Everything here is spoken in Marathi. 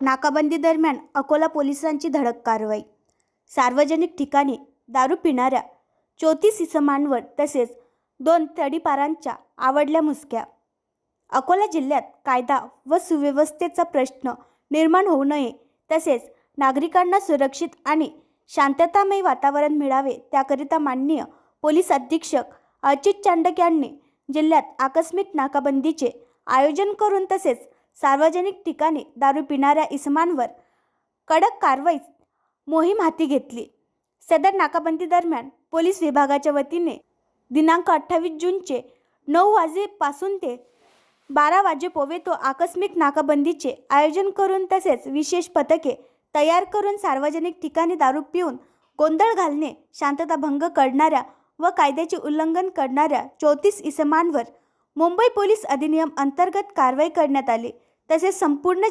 नाकाबंदी दरम्यान अकोला पोलिसांची धडक कारवाई. सार्वजनिक ठिकाणी दारू पिणाऱ्या चौतीस इसमांवर तसेच दोन तडीपारांच्या आवडल्या मुसक्या. अकोला जिल्ह्यात कायदा व सुव्यवस्थेचा प्रश्न निर्माण होऊ नये तसेच नागरिकांना सुरक्षित आणि शांततामय वातावरण मिळावे त्याकरिता माननीय पोलीस अधीक्षक अचित चांडक यांनी जिल्ह्यात आकस्मिक नाकाबंदीचे आयोजन करून तसेच सार्वजनिक ठिकाणी दारू पिणाऱ्या इसमांवर कडक कारवाई मोहीम हाती घेतली. सदर नाकाबंदी दरम्यान पोलीस विभागाच्या वतीने दिनांक अठ्ठावीस जूनचे नऊ वाजेपासून ते बारा वाजेपोवे तो आकस्मिक नाकाबंदीचे आयोजन करून तसेच विशेष पथके तयार करून सार्वजनिक ठिकाणी दारू पिऊन गोंधळ घालणे शांतताभंग करणाऱ्या व कायद्याचे उल्लंघन करणाऱ्या चौतीस इसमांवर मुंबई पोलीस अधिनियम अंतर्गत कारवाई करण्यात आली. तसेच संपूर्ण